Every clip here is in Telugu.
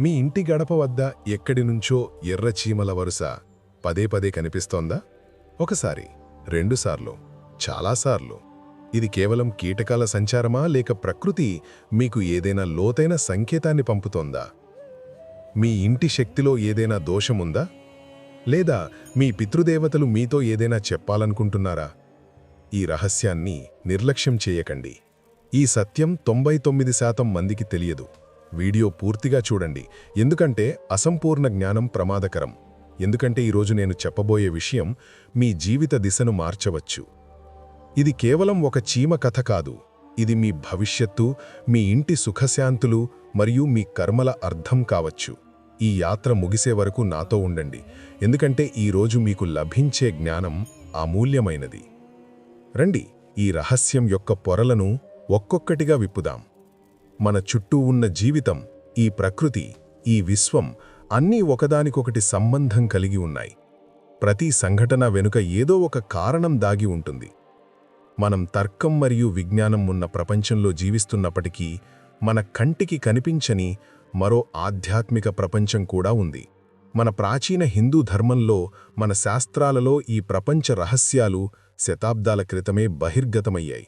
మీ ఇంటి గడప వద్ద ఎక్కడి నుంచో ఎర్రచీమల వరుస పదే పదే కనిపిస్తోందా? ఒకసారి రెండుసార్లు చాలాసార్లు ఇది కేవలం కీటకాల సంచారమా లేక ప్రకృతి మీకు ఏదైనా లోతైన సంకేతాన్ని పంపుతోందా? మీ ఇంటి శక్తిలో ఏదైనా దోషముందా? లేదా మీ పితృదేవతలు మీతో ఏదైనా చెప్పాలనుకుంటున్నారా? ఈ రహస్యాన్ని నిర్లక్ష్యం చేయకండి. ఈ సత్యం తొంభై తొమ్మిది శాతం మందికి తెలియదు. వీడియో పూర్తిగా చూడండి. ఎందుకంటే అసంపూర్ణ జ్ఞానం ప్రమాదకరం. ఎందుకంటే ఈరోజు నేను చెప్పబోయే విషయం మీ జీవిత దిశను మార్చవచ్చు. ఇది కేవలం ఒక చీమ కథ కాదు. ఇది మీ భవిష్యత్తు మీ ఇంటి సుఖశాంతులు మరియు మీ కర్మల అర్థం కావచ్చు. ఈ యాత్ర ముగిసే వరకు నాతో ఉండండి. ఎందుకంటే ఈరోజు మీకు లభించే జ్ఞానం అమూల్యమైనది. రండి ఈ రహస్యం యొక్క పొరలను ఒక్కొక్కటిగా విప్పుదాం. మన చుట్టూ ఉన్న జీవితం ఈ ప్రకృతి ఈ విశ్వం అన్నీ ఒకదానికొకటి సంబంధం కలిగి ఉన్నాయి. ప్రతి సంఘటన వెనుక ఏదో ఒక కారణం దాగి ఉంటుంది. మనం తర్కం మరియు విజ్ఞానం ఉన్న ప్రపంచంలో జీవిస్తున్నప్పటికీ మన కంటికి కనిపించని మరో ఆధ్యాత్మిక ప్రపంచం కూడా ఉంది. మన ప్రాచీన హిందూ ధర్మంలో మన శాస్త్రాలలో ఈ ప్రపంచ రహస్యాలు శతాబ్దాల క్రితమే బహిర్గతమయ్యాయి.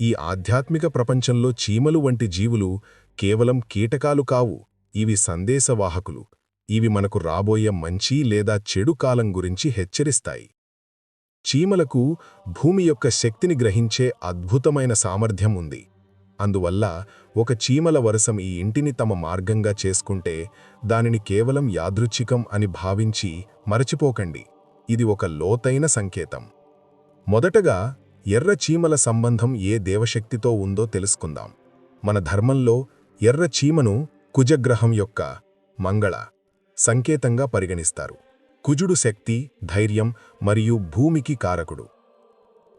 ఈ ఆధ్యాత్మిక ప్రపంచంలో చీమలు వంటి జీవులు కేవలం కీటకాలు కావు ఇవి సందేశవాహకులు. ఇవి మనకు రాబోయే మంచి లేదా చెడు కాలం గురించి హెచ్చరిస్తాయి. చీమలకు భూమి యొక్క శక్తిని గ్రహించే అద్భుతమైన సామర్థ్యం ఉంది. అందువల్ల ఒక చీమల వరసం ఈ ఇంటిని తమ మార్గంగా చేసుకుంటే దానిని కేవలం యాదృచ్ఛికం అని భావించి మరచిపోకండి. ఇది ఒక లోతైన సంకేతం. మొదటగా ఎర్ర చీమల సంబంధం ఏ దేవశక్తితో ఉందో తెలుసుకుందాం. మన ధర్మంలో ఎర్ర చీమను కుజగ్రహం యొక్క మంగళ సంకేతంగా పరిగణిస్తారు. కుజుడు శక్తి ధైర్యం మరియు భూమికి కారకుడు.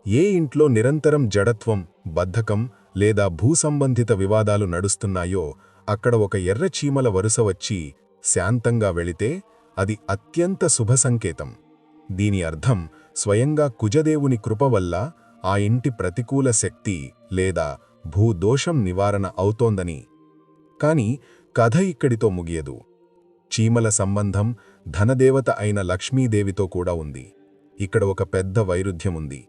ఏ ఇంట్లో నిరంతరం జడత్వం బద్ధకం లేదా భూసంబంధిత వివాదాలు నడుస్తున్నాయో అక్కడ ఒక ఎర్ర చీమల వరుస వచ్చి శాంతంగా వెళితే అది అత్యంత శుభ సంకేతం. దీని అర్థం స్వయంగా కుజదేవుని కృప వల్ల ఆ ఇంటి ప్రతికూల శక్తి లేదా భూదోషం నివారణ అవుతోందని. కాని కథ ఇక్కడితో ముగియదు. చీమల సంబంధం ధనదేవత అయిన లక్ష్మీదేవితో కూడా ఉంది. ఇక్కడ ఒక పెద్ద వైరుధ్యముంది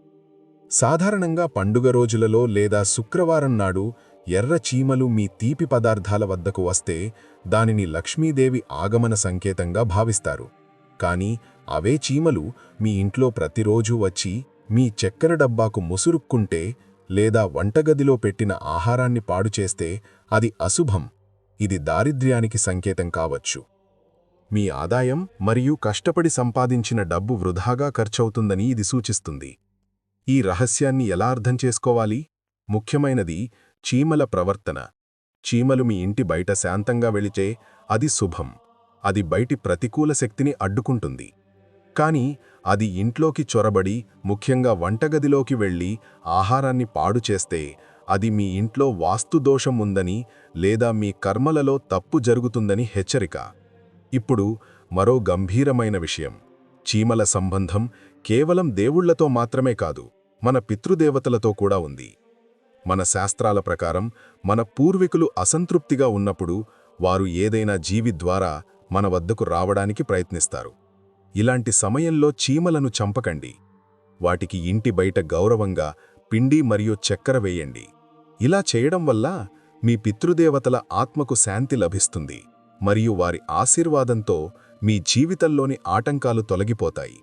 సాధారణంగా పండుగ రోజులలో లేదా శుక్రవారం నాడు ఎర్ర చీమలు మీ తీపి పదార్థాల వద్దకు వస్తే దానిని లక్ష్మీదేవి ఆగమన సంకేతంగా భావిస్తారు. కానీ అవే చీమలు మీ ఇంట్లో ప్రతిరోజూ వచ్చి మీ చక్కెర డబ్బాకు ముసురుక్కుంటే లేదా వంటగదిలో పెట్టిన ఆహారాన్ని పాడుచేస్తే అది అశుభం. ఇది దారిద్ర్యానికి సంకేతం కావచ్చు. మీ ఆదాయం మరియు కష్టపడి సంపాదించిన డబ్బు వృధాగా ఖర్చవుతుందని ఇది సూచిస్తుంది. ఈ రహస్యాన్ని ఎలా అర్థం చేసుకోవాలి? ముఖ్యమైనది చీమల ప్రవర్తన. చీమలు మీ ఇంటి బయట శాంతంగా వెళితే అది శుభం. అది బయటి ప్రతికూల శక్తిని అడ్డుకుంటుంది. కానీ అది ఇంట్లోకి చొరబడి ముఖ్యంగా వంటగదిలోకి వెళ్ళి ఆహారాన్ని పాడు చేస్తే అది మీ ఇంట్లో వాస్తుదోషం ఉందని లేదా మీ కర్మలలో తప్పు జరుగుతుందని హెచ్చరిక. ఇప్పుడు మరో గంభీరమైన విషయం. చీమల సంబంధం కేవలం దేవుళ్ళతో మాత్రమే కాదు మన పితృదేవతలతో కూడా ఉంది. మన శాస్త్రాల ప్రకారం మన పూర్వీకులు అసంతృప్తిగా ఉన్నప్పుడు వారు ఏదైనా జీవి ద్వారా మన వద్దకు రావడానికి ప్రయత్నిస్తారు. ఇలాంటి సమయంలో చీమలను చంపకండి. వాటికి ఇంటి బయట గౌరవంగా పిండి మరియు చక్కెర వేయండి. ఇలా చేయడం వల్ల మీ పితృదేవతల ఆత్మకు శాంతి లభిస్తుంది మరియు వారి ఆశీర్వాదంతో మీ జీవితంలోని ఆటంకాలు తొలగిపోతాయి.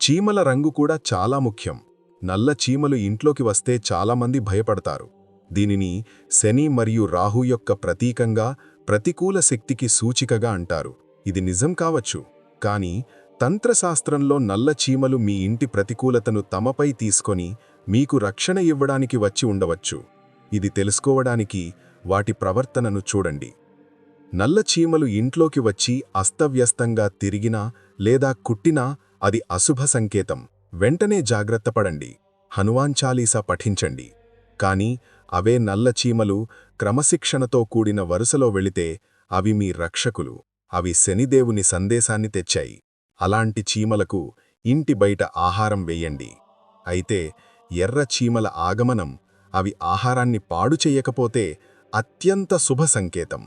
చీమల రంగు కూడా చాలా ముఖ్యం. నల్ల చీమలు ఇంట్లోకి వస్తే చాలామంది భయపడతారు. దీనిని శని మరియు రాహు యొక్క ప్రతీకంగా ప్రతికూల శక్తికి సూచికగా అంటారు. ఇది నిజం కావచ్చు. కానీ తంత్రశాస్త్రంలో నల్ల చీమలు మీ ఇంటి ప్రతికూలతను తమపై తీసుకొని మీకు రక్షణ ఇవ్వడానికి వచ్చి ఉండవచ్చు. ఇది తెలుసుకోవడానికి వాటి ప్రవర్తనను చూడండి. నల్ల చీమలు ఇంట్లోకి వచ్చి అస్తవ్యస్తంగా తిరిగినా లేదా కుట్టినా అది అశుభ సంకేతం. వెంటనే జాగ్రత్తపడండి హనుమాన్ చాలీసా పఠించండి. కాని అవే నల్ల చీమలు క్రమశిక్షణతో కూడిన వరుసలో వెళితే అవి మీ రక్షకులు. అవి శనిదేవుని సందేశాన్ని తెచ్చాయి. అలాంటి చీమలకు ఇంటి బయట ఆహారం వేయండి. అయితే ఎర్ర చీమల ఆగమనం అవి ఆహారాన్ని పాడు చేయకపోతే అత్యంత శుభ సంకేతం.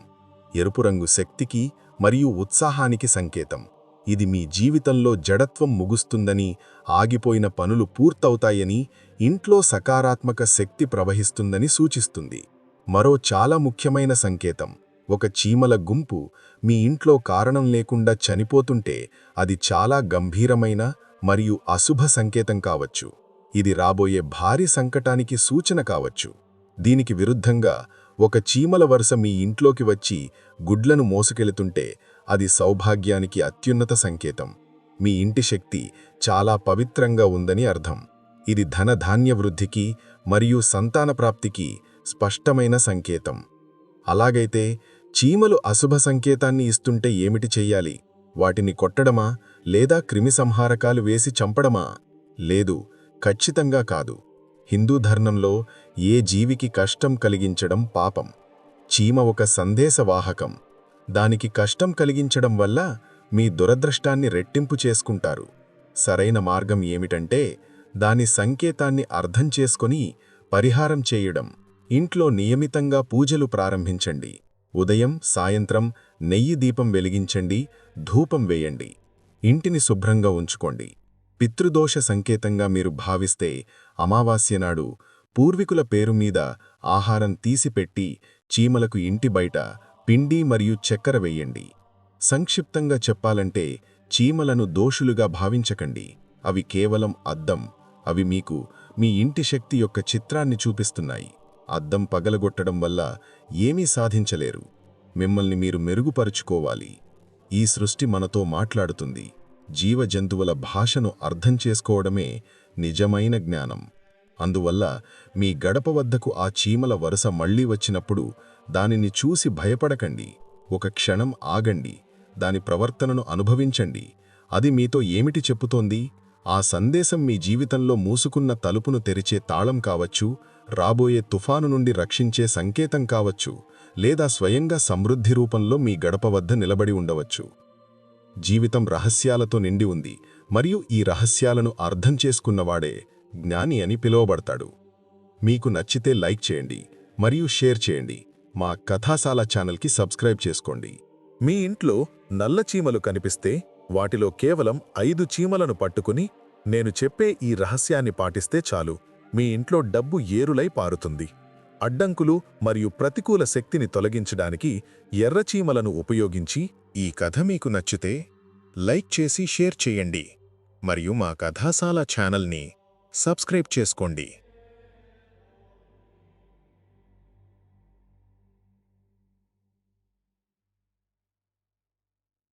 ఎరుపు రంగు శక్తికి మరియు ఉత్సాహానికి సంకేతం. ఇది మీ జీవితంలో జడత్వం ముగుస్తుందని ఆగిపోయిన పనులు పూర్తవుతాయని ఇంట్లో సకారాత్మక శక్తి ప్రవహిస్తుందని సూచిస్తుంది. మరో చాలా ముఖ్యమైన సంకేతం. ఒక చీమల గుంపు మీ ఇంట్లో కారణం లేకుండా చనిపోతుంటే అది చాలా గంభీరమైన మరియు అశుభ సంకేతం కావచ్చు. ఇది రాబోయే భారీ సంకటానికి సూచన కావచ్చు. దీనికి విరుద్ధంగా ఒక చీమల వరుస మీ ఇంట్లోకి వచ్చి గుడ్లను మోసుకెళుతుంటే అది సౌభాగ్యానికి అత్యున్నత సంకేతం. మీ ఇంటి శక్తి చాలా పవిత్రంగా ఉందని అర్థం. ఇది ధనధాన్య వృద్ధికి మరియు సంతాన ప్రాప్తికి స్పష్టమైన సంకేతం. అలాగైతే చీమలు అశుభ సంకేతాన్ని ఇస్తుంటే ఏమిటి చెయ్యాలి? వాటిని కొట్టడమా? లేదా క్రిమిసంహారకాలు వేసి చంపడమా? లేదు ఖచ్చితంగా కాదు. హిందూ ధర్మంలో ఏ జీవికి కష్టం కలిగించడం పాపం. చీమ ఒక సందేశవాహకం. దానికి కష్టం కలిగించడం వల్ల మీ దురదృష్టాన్ని రెట్టింపు చేసుకుంటారు. సరైన మార్గం ఏమిటంటే దాని సంకేతాన్ని అర్థం చేసుకొని పరిహారం చేయడం. ఇంట్లో నియమితంగా పూజలు ప్రారంభించండి. ఉదయం సాయంత్రం నెయ్యి దీపం వెలిగించండి ధూపం వేయండి. ఇంటిని శుభ్రంగా ఉంచుకోండి. పితృదోష సంకేతంగా మీరు భావిస్తే అమావాస్య నాడు పూర్వీకుల పేరు మీద ఆహారం తీసిపెట్టి చీమలకు ఇంటి బయట పిండి మరియు చక్కెర వెయ్యండి సంక్షిప్తంగా చెప్పాలంటే చీమలను దోషులుగా భావించకండి. అవి కేవలం అద్దం. అవి మీకు మీ ఇంటి శక్తి యొక్క చిత్రాన్ని చూపిస్తున్నాయి. అద్దం పగలగొట్టడం వల్ల ఏమీ సాధించలేరు. మిమ్మల్ని మీరు మెరుగుపరుచుకోవాలి. ఈ సృష్టి మనతో మాట్లాడుతుంది. జీవజంతువుల భాషను అర్థం చేసుకోవడమే నిజమైన జ్ఞానం. అందువల్ల మీ గడప వద్దకు ఆ చీమల వరుస మళ్ళీ వచ్చినప్పుడు దానిని చూసి భయపడకండి. ఒక క్షణం ఆగండి. దాని ప్రవర్తనను అనుభవించండి. అది మీతో ఏమిటి చెప్పుతోంది? ఆ సందేశం మీ జీవితంలో మూసుకున్న తలుపును తెరిచే తాళం కావచ్చు రాబోయే తుఫాను నుండి రక్షించే సంకేతం కావచ్చు లేదా స్వయంగా సమృద్ధి రూపంలో మీ గడప వద్ద నిలబడి ఉండవచ్చు. జీవితం రహస్యాలతో నిండి ఉంది మరియు ఈ రహస్యాలను అర్థం చేసుకున్నవాడే జ్ఞాని అని పిలువబడతాడు. మీకు నచ్చితే లైక్ చేయండి మరియు షేర్ చేయండి. మా కథాశాల ఛానల్కి సబ్స్క్రైబ్ చేసుకోండి. మీ ఇంట్లో నల్ల చీమలు కనిపిస్తే వాటిలో కేవలం ఐదు చీమలను పట్టుకుని నేను చెప్పే ఈ రహస్యాన్ని పాటిస్తే చాలు. మీ ఇంట్లో డబ్బు ఏరులై పారుతుంది. అడ్డంకులు మరియు ప్రతికూల శక్తిని తొలగించడానికి ఎర్రచీమలను ఉపయోగించి ఈ కథ మీకు నచ్చితే లైక్ చేసి షేర్ చేయండి. మరియు మా కథాశాల ఛానల్ని సబ్స్క్రైబ్ చేసుకోండి.